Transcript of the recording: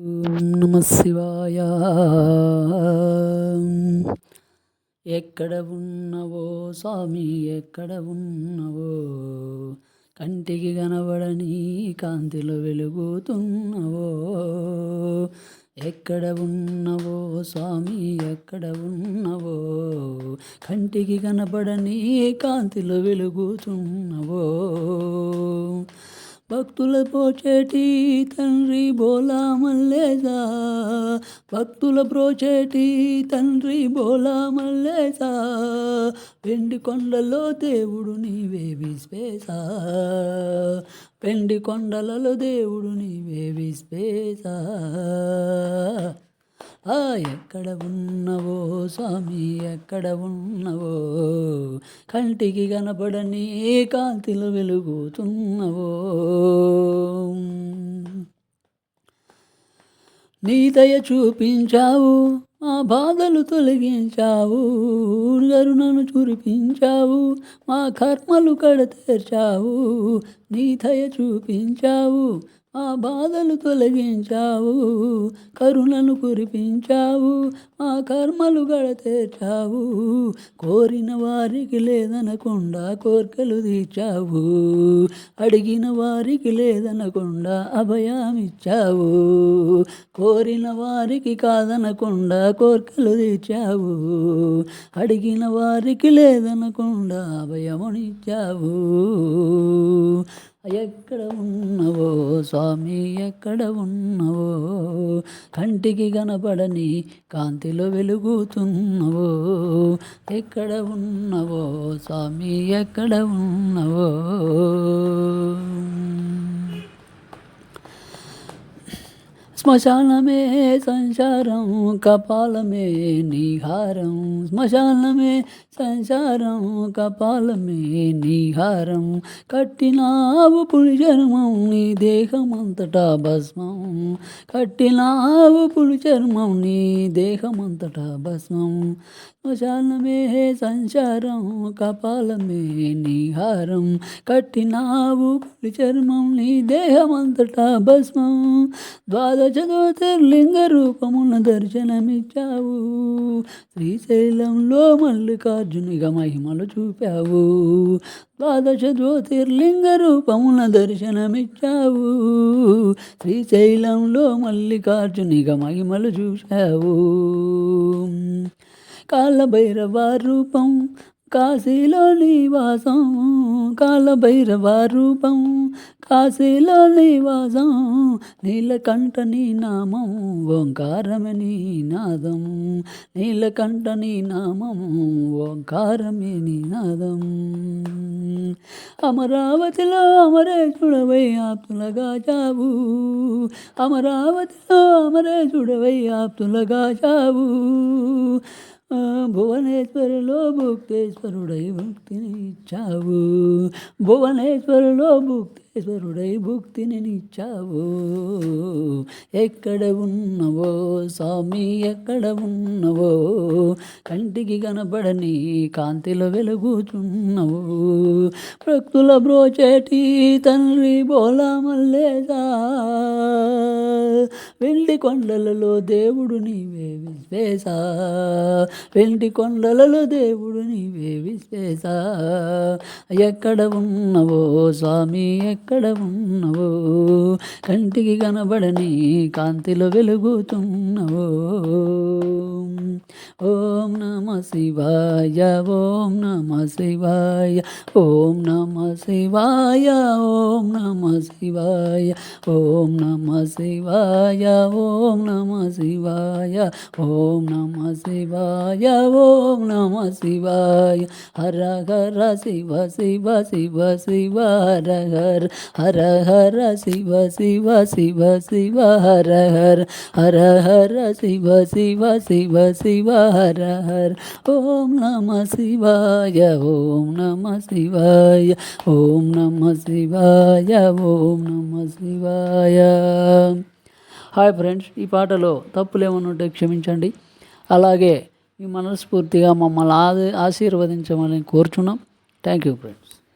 నమ శివాయ. ఎక్కడ ఉన్నవో స్వామి ఎక్కడ ఉన్నవో? కంటికి కనబడని కాంతిలో వెలుగుతున్నవో? ఎక్కడ ఉన్నవో స్వామి ఎక్కడ ఉన్నవో? కంటికి కనబడని కాంతిలో వెలుగుతున్నవో? భక్తుల పోచేటి తండ్రి బోలా మల్లేసా భక్తుల ప్రోచేటి తండ్రి బోలా మల్లేసా వెండి కొండలో దేవుడు నీవే విస్పేసా. వెండి కొండలలో దేవుడు నీవే విస్పేసా. ఎక్కడ ఉన్నవో స్వామి ఎక్కడ ఉన్నవో? కంటికి కనపడని కాంతిలో వెలుగుతున్నవో? నీ దయ చూపించావు మా బాధలు తొలగించావు కరుణను చూపించావు మా కర్మలు కడతీర్చావు నీ దయ చూపించావు. మా బాధలు తొలగించావు కరుణను కురిపించావు మా కర్మలు గడతేర్చావు కోరిన వారికి లేదనకుండా కోర్కెలు తీర్చావు అడిగిన వారికి లేదనకుండా అభయామిచ్చావు కోరిన వారికి కాదనకుండా కోర్కెలు తీర్చావు అడిగిన వారికి లేదనకుండా అభయమునిచ్చావు. ఎక్కడ ఉన్నవో స్వామి? ఎక్కడ ఉన్నవో? కంటికి కనపడని కాంతిలో వెలుగుతున్నవో? ఎక్కడ ఉన్నవో స్వామి? ఎక్కడ ఉన్నవో? శ్మశానమే సంసారం కపాలమే నిహారం. శ్మశానమే సంసారం కపాలమే నిహారం. కట్టినావు పులి నీ దేహమంతటా భస్మం. కట్టినావు పులి నీ దేహమంతటా భస్మం. శ్మశానమే సంసారం కపాలమే నిహారం. కట్టినావు పులి నీ దేహమంతటా భస్మం. ద్వాదశ జ్యోతిర్లింగ రూపమున దర్శనమిచ్చావు. శ్రీశైలంలో మల్లికార్జునిగా మహిమలు చూపావు. ద్వాదశ జ్యోతిర్లింగ రూపమున దర్శనమిచ్చావు. శ్రీశైలంలో మల్లికార్జునిగా మహిమలు చూశావు. కాలభైరవ రూపం కాశీలో నివాసం కాలభైరవ రూపం కాశీలో నివాసం నీలకంఠ నీ నామం ఓంకారమే నీ నాదం. నీలకంఠ నీ నామం ఓంకారమే నీ నాదం. అమరావతిలో అమరేశుడవై ఆప్తులగా చావు. అమరావతిలో అమరేశుడవై ఆప్తులగా చావు. భువనేశ్వరులో భుక్తేశ్వరుడై భక్తిని ఇచ్చావు. భువనేశ్వరులో భుక్తి భుక్తేశ్వరుడై భుక్తిని నిచ్చావు ఎక్కడ ఉన్నవో స్వామి ఎక్కడ ఉన్నవో కంటికి కనబడని కాంతిలో వెలుగుచున్నవు. భక్తుల బ్రోచేటి తండ్రి బోలా మల్లేదా వెండి కొండలలో దేవుడు నీవే విశ్వేశ. వెండి కొండలలో దేవుడు నీవే విశ్వేశ. ఎక్కడ ఉన్నవో స్వామి ఎక్కడ ఉన్నవో? కంటికి కనబడని కాంతిలో వెలుగుతున్నవో? ఓం నమ శివాయ ఓం నమ శివాయ ఓం నమ శివాయ ఓం నమ శివాయ ఓం నమ శివాయ ఓం నమ శివాయ ఓం నమ శివాయ ఓం నమ శివాయ హర హర శివ శివ శివ శివ హర హర హర హర శివ శివ శివ శివ హర హర హర హర శివ శివ శివ శివహర హర ఓం నమ శివాయ ఓం నమ శివాయ ఓం నమ శివాయ ఓం నమ శివాయ. హాయ్ ఫ్రెండ్స్ ఈ పాటలో తప్పులు ఏమైనా ఉంటే క్షమించండి. అలాగే మీ మనస్ఫూర్తిగా మమ్మల్ని ఆశీర్వదించమని కోరుచున్నాం. Thank you friends.